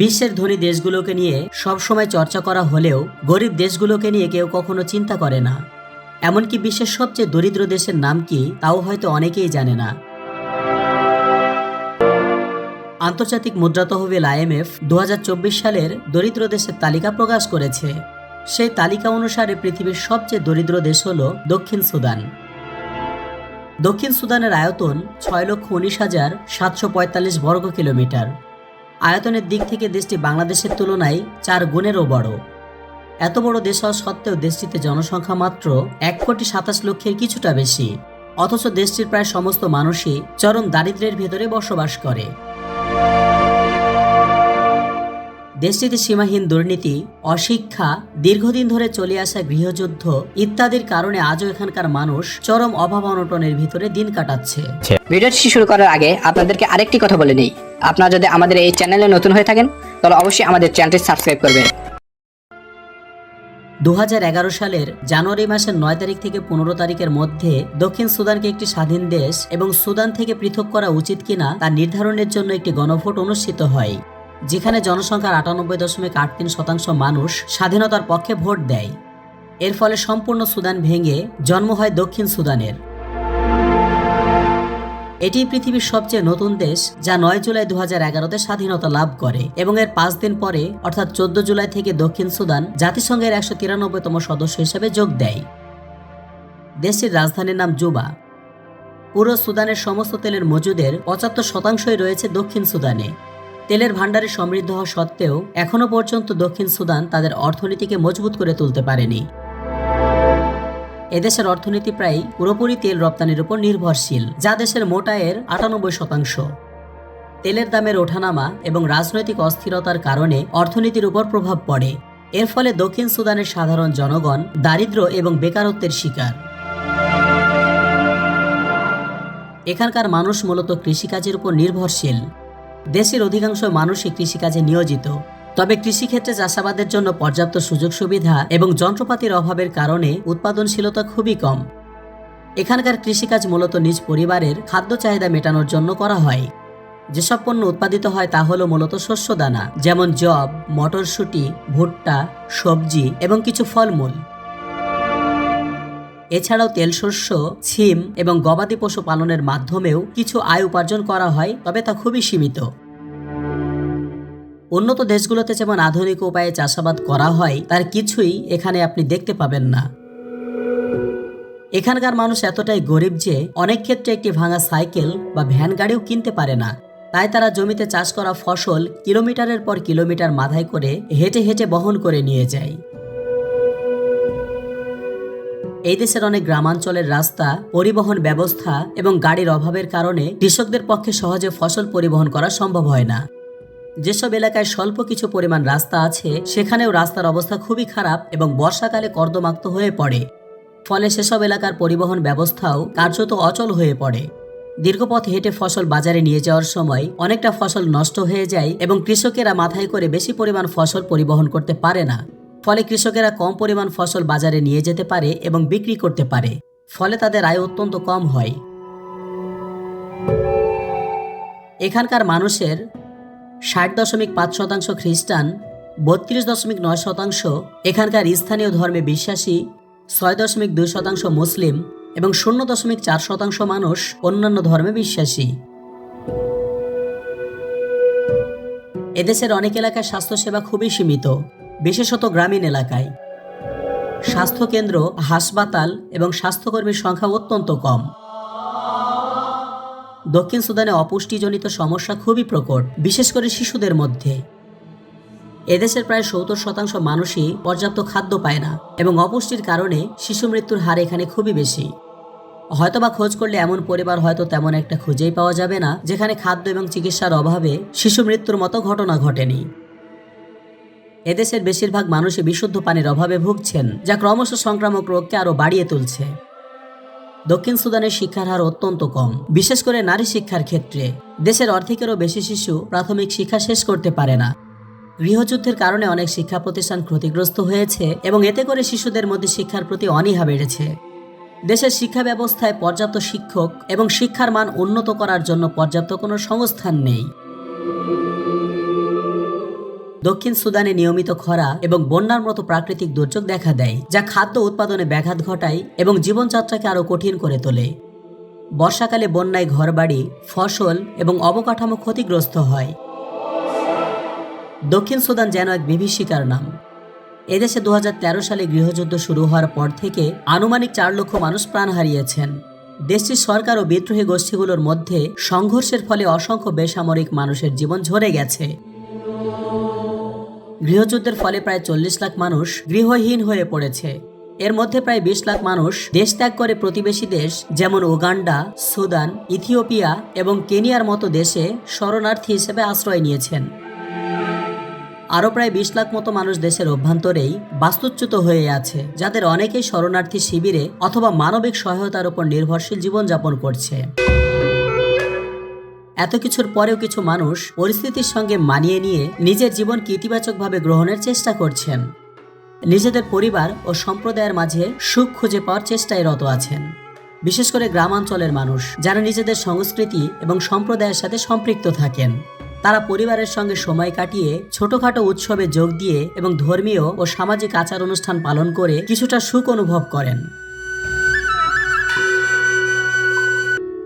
বিশ্বের ধনী দেশগুলোকে নিয়ে সবসময় চর্চা করা হলেও গরিব দেশগুলোকে নিয়ে কেউ কখনো চিন্তা করে না। এমনকি বিশ্বের সবচেয়ে দরিদ্র দেশের নাম কি তাও হয়তো অনেকেই জানে না। আন্তর্জাতিক মুদ্রা তহবিল আইএমএফ দু হাজার চব্বিশ সালের দরিদ্র দেশের তালিকা প্রকাশ করেছে। সেই তালিকা অনুসারে পৃথিবীর সবচেয়ে দরিদ্র দেশ হল দক্ষিণ সুদান। দক্ষিণ সুদানের আয়তন ছয় লক্ষ উনিশ হাজার সাতশো পঁয়তাল্লিশ বর্গ কিলোমিটার আয়তনের দিক থেকে দেশটি বাংলাদেশের তুলনায় চার গুণেরও বড়। এত বড় দেশ হওয়া সত্ত্বেও দেশটিতে জনসংখ্যা মাত্র এক কোটি সাতাশ লক্ষের কিছুটা বেশি। অথচ দেশটির প্রায় সমস্ত মানুষই চরম দারিদ্রের ভেতরে বসবাস করে। দেশটিতে সীমাহীন দুর্নীতি অশিক্ষা দীর্ঘদিন ধরে চলে আসা গৃহযুদ্ধ ইত্যাদির কারণে আজও এখানকার মানুষ চরম অভাব অনটনের ভিতরে দিন কাটাচ্ছে। ভিডিওটি শুরু করার আগে আপনাদেরকে আরেকটি কথা বলে নেই। আপনারা যদি আমাদের এই চ্যানেলে নতুন হয়ে থাকেন তাহলে অবশ্যই আমাদের চ্যানেলটি সাবস্ক্রাইব করবেন। দু হাজার এগারো সালের জানুয়ারি মাসের নয় তারিখ থেকে পনেরো তারিখের মধ্যে দক্ষিণ সুদানকে একটি স্বাধীন দেশ এবং সুদান থেকে পৃথক করা উচিত কিনা তা নির্ধারণের জন্য একটি গণভোট অনুষ্ঠিত হয়। যেখানে জনসংখ্যার আটানব্বই দশমিক আট তিন শতাংশ মানুষ স্বাধীনতার পক্ষে ভোট দেয়। এর ফলে সম্পূর্ণ সুদান ভেঙে জন্ম হয় দক্ষিণ সুদানের। এটি পৃথিবীর সবচেয়ে নতুন দেশ, যা নয় জুলাই দু হাজার এগারোতে স্বাধীনতা লাভ করে এবং এর পাঁচ দিন পরে, অর্থাৎ চোদ্দ জুলাই থেকে দক্ষিণ সুদান, জাতিসংঘের একশো তিরানব্বইতম সদস্য হিসেবে যোগ দেয়। দেশটির রাজধানীর নাম জুবা। পুরো সুদানের সমস্ত তেলের মজুদের পঁচাত্তর শতাংশই রয়েছে দক্ষিণ সুদানে। তেলের ভাণ্ডারে সমৃদ্ধ হওয়া সত্ত্বেও এখনও পর্যন্ত দক্ষিণ সুদান তাদের অর্থনীতিকে মজবুত করে তুলতে পারেনি। এদেশের অর্থনীতি প্রায় পুরোপুরি তেল রপ্তানির উপর নির্ভরশীল, যা দেশের মোট আয়ের আটানব্বই শতাংশ। তেলের দামের ওঠানামা এবং রাজনৈতিক অস্থিরতার কারণে অর্থনীতির উপর প্রভাব পড়ে। এর ফলে দক্ষিণ সুদানের সাধারণ জনগণ দারিদ্র্য এবং বেকারত্বের শিকার। এখানকার মানুষ মূলত কৃষিকাজের উপর নির্ভরশীল। দেশের অধিকাংশ মানুষই কৃষিকাজে নিয়োজিত। তবে কৃষিক্ষেত্রে চাষাবাদের জন্য পর্যাপ্ত সুযোগ সুবিধা এবং যন্ত্রপাতির অভাবের কারণে উৎপাদনশীলতা খুবই কম। এখানকার কৃষিকাজ মূলত নিজ পরিবারের খাদ্য চাহিদা মেটানোর জন্য করা হয়। যেসব পণ্য উৎপাদিত হয় তা হলো মূলত শস্যদানা, যেমন জব মটরশুঁটি, ভুট্টা, সবজি এবং কিছু ফলমূল। এছাড়াও তেল শস্য ছিম এবং গবাদি পশু পালনের মাধ্যমেও কিছু আয় উপার্জন করা হয়, তবে তা খুবই সীমিত। উন্নত দেশগুলোতে যেমন আধুনিক উপায়ে চাষাবাদ করা হয়, তার কিছুই এখানে আপনি দেখতে পাবেন না। এখানকার মানুষ এতটাই গরিব যে, অনেক ক্ষেত্রে একটি ভাঙা সাইকেল বা ভ্যান গাড়িও কিনতে পারে না। তাই তারা জমিতে চাষ করা ফসল কিলোমিটারের পর কিলোমিটার মাথায় করে হেঁটে হেঁটে বহন করে নিয়ে যায়। এই দেশের অনেক গ্রামাঞ্চলের রাস্তা, পরিবহন ব্যবস্থা এবং গাড়ির অভাবের কারণে কৃষকদের পক্ষে সহজে ফসল পরিবহন করা সম্ভব হয় না। যেসব এলাকায় স্বল্প কিছু পরিমাণ রাস্তা আছে, সেখানেও রাস্তার অবস্থা খুবই খারাপ এবং বর্ষাকালে কর্দমাক্ত হয়ে পড়ে। ফলে সেসব এলাকার পরিবহন ব্যবস্থাও কার্যত অচল হয়ে পড়ে। দীর্ঘপথ হেঁটে ফসল বাজারে নিয়ে যাওয়ার সময় অনেকটা ফসল নষ্ট হয়ে যায় এবং কৃষকেরা মাথায় করে বেশি পরিমাণ ফসল পরিবহন করতে পারে না। ফলে কৃষকেরা কম পরিমাণ ফসল বাজারে নিয়ে যেতে পারে এবং বিক্রি করতে পারে, ফলে তাদের আয় অত্যন্ত কম হয়। এখানকার মানুষের ষাট দশমিক পাঁচ শতাংশ খ্রিস্টান, বত্রিশ দশমিক নয় শতাংশ এখানকার স্থানীয় ধর্মে বিশ্বাসী, ছয় দশমিক দুই শতাংশ মুসলিম এবং শূন্য দশমিক চার শতাংশ মানুষ অন্যান্য ধর্মে বিশ্বাসী। এদেশের অনেক এলাকায় স্বাস্থ্যসেবা খুবই সীমিত। বিশেষত গ্রামীণ এলাকায়। স্বাস্থ্যকেন্দ্র, হাসপাতাল এবং স্বাস্থ্যকর্মীর সংখ্যা অত্যন্ত কম। দক্ষিণ সুদানে অপুষ্টিজনিত সমস্যা খুবই প্রকট, বিশেষ করে শিশুদের মধ্যে। এদেশের প্রায় সত্তর শতাংশ মানুষই পর্যাপ্ত খাদ্য পায় না এবং অপুষ্টির কারণে শিশু মৃত্যুর হার এখানে খুবই বেশি। হয়তোবা খোঁজ করলে এমন পরিবার হয়তো তেমন একটা খুঁজেই পাওয়া যাবে না, যেখানে খাদ্য এবং চিকিৎসার অভাবে শিশু মৃত্যুর মতো ঘটনা ঘটেনি। এদেশের বেশিরভাগ মানুষই বিশুদ্ধ পানির অভাবে ভুগছেন, যা ক্রমশ সংক্রামক রোগকে আরও বাড়িয়ে তুলছে। দক্ষিণ সুদানের শিক্ষার হার অত্যন্ত কম। বিশেষ করে নারী শিক্ষার ক্ষেত্রে, দেশের অর্ধেকেরও বেশি শিশু প্রাথমিক শিক্ষা শেষ করতে পারে না। গৃহযুদ্ধের কারণে অনেক শিক্ষা প্রতিষ্ঠান ক্ষতিগ্রস্ত হয়েছে এবং এতে করে শিশুদের মধ্যে শিক্ষার প্রতি অনীহা বেড়েছে। দেশের শিক্ষা ব্যবস্থায় পর্যাপ্ত শিক্ষক এবং শিক্ষার মান উন্নত করার জন্য পর্যাপ্ত কোনো সংস্থান নেই। দক্ষিণ সুদানে নিয়মিত খরা এবং বন্যার মতো প্রাকৃতিক দুর্যোগ দেখা দেয়, যা খাদ্য উৎপাদনে ব্যাঘাত ঘটায় এবং জীবনযাত্রাকে আরও কঠিন করে তোলে। বর্ষাকালে বন্যায় ঘরবাড়ি, ফসল এবং অবকাঠামো ক্ষতিগ্রস্ত হয়। দক্ষিণ সুদান যেন এক বিভীষিকার নাম। এদেশে দু হাজার তেরো সালে গৃহযুদ্ধ শুরু হওয়ার পর থেকে আনুমানিক চার লক্ষ মানুষ প্রাণ হারিয়েছেন। দেশটির সরকার ও বিদ্রোহী গোষ্ঠীগুলোর মধ্যে সংঘর্ষের ফলে অসংখ্য বেসামরিক মানুষের জীবন ঝরে গেছে। গৃহযুদ্ধের ফলে প্রায় চল্লিশ লাখ মানুষ গৃহহীন হয়ে পড়েছে। এর মধ্যে প্রায় বিশ লাখ মানুষ দেশ ত্যাগ করে প্রতিবেশী দেশ, যেমন উগান্ডা, সুদান, ইথিওপিয়া এবং কেনিয়ার মতো দেশে শরণার্থী হিসেবে আশ্রয় নিয়েছেন। আরও প্রায় বিশ লাখ মতো মানুষ দেশের অভ্যন্তরেই বাস্তুচ্যুত হয়ে আছে, যাদের অনেকেই শরণার্থী শিবিরে অথবা মানবিক সহায়তার উপর নির্ভরশীল জীবনযাপন করছে। এত কিছুর পরেও কিছু মানুষ পরিস্থিতির সঙ্গে মানিয়ে নিয়ে নিজের জীবনকে ইতিবাচকভাবে গ্রহণের চেষ্টা করছেন। নিজেদের পরিবার ও সম্প্রদায়ের মাঝে সুখ খুঁজে পাওয়ার চেষ্টায় রত আছেন। বিশেষ করে গ্রামাঞ্চলের মানুষ, যারা নিজেদের সংস্কৃতি এবং সম্প্রদায়ের সাথে সম্পৃক্ত থাকেন। তারা পরিবারের সঙ্গে সময় কাটিয়ে ছোটখাটো উৎসবে যোগ দিয়ে এবং ধর্মীয় ও সামাজিক আচার অনুষ্ঠান পালন করে কিছুটা সুখ অনুভব করেন।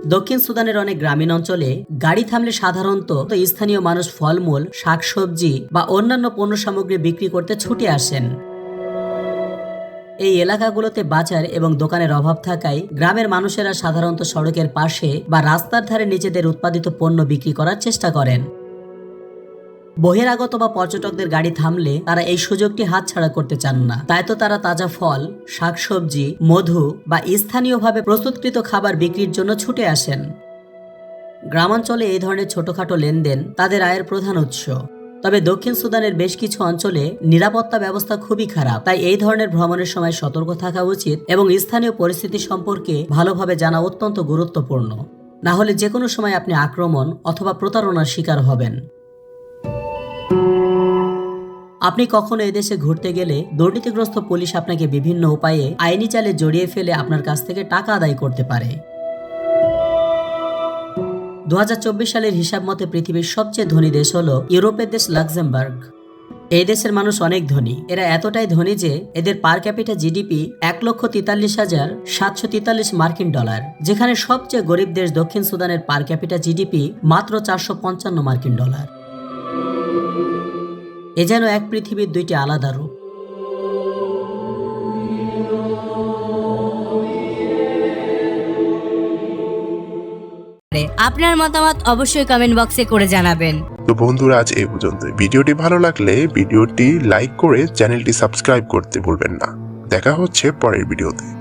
দক্ষিণ সুদানের অনেক গ্রামীণ অঞ্চলে গাড়ি থামলে সাধারণত স্থানীয় মানুষ ফলমূল, শাকসবজি বা অন্যান্য পণ্য সামগ্রী বিক্রি করতে ছুটে আসেন। এই এলাকাগুলোতে বাজার এবং দোকানের অভাব থাকায় গ্রামের মানুষেরা সাধারণত সড়কের পাশে বা রাস্তার ধারে নিজেদের উৎপাদিত পণ্য বিক্রি করার চেষ্টা করেন। বহিরাগত বা পর্যটকদের গাড়ি থামলে তারা এই সুযোগটি হাতছাড়া করতে চান না। তাই তো তারা তাজা ফল, শাকসবজি, মধু বা স্থানীয়ভাবে প্রস্তুতকৃত খাবার বিক্রির জন্য ছুটে আসেন। গ্রামাঞ্চলে এই ধরনের ছোটখাটো লেনদেন তাদের আয়ের প্রধান উৎস। তবে দক্ষিণ সুদানের বেশ কিছু অঞ্চলে নিরাপত্তা ব্যবস্থা খুবই খারাপ। তাই এই ধরনের ভ্রমণের সময় সতর্ক থাকা উচিত এবং স্থানীয় পরিস্থিতি সম্পর্কে ভালোভাবে জানা অত্যন্ত গুরুত্বপূর্ণ। না হলে যে কোনো সময় আপনি আক্রমণ অথবা প্রতারণার শিকার হবেন। আপনি কখনো এদেশে ঘুরতে গেলে দুর্নীতিগ্রস্ত পুলিশ আপনাকে বিভিন্ন উপায়ে আইনি চালে জড়িয়ে ফেলে আপনার কাছ থেকে টাকা আদায় করতে পারে। দু হাজার চব্বিশ সালের হিসাব মতে পৃথিবীর সবচেয়ে ধনী দেশ হল ইউরোপের দেশ লাক্সেমবার্গ। এই দেশের মানুষ অনেক ধনী। এরা এতটাই ধনী যে এদের পার ক্যাপিটা জিডিপি এক লক্ষ তেতাল্লিশ হাজার সাতশো তেতাল্লিশ মার্কিন ডলার, যেখানে সবচেয়ে গরিব দেশ দক্ষিণ সুদানের পার ক্যাপিটা জিডিপি মাত্র চারশো পঞ্চান্ন মার্কিন ডলার। এ যেন এক পৃথিবীর দুইটি আলাদা রূপ। আপনার মতামত অবশ্যই কমেন্ট বক্সে করে জানাবেন। তো বন্ধুরা আজ এই পর্যন্ত ভিডিওটি ভালো লাগলে ভিডিওটি লাইক করে চ্যানেলটি সাবস্ক্রাইব করতে ভুলবেন না। দেখা হচ্ছে পরের ভিডিওতে।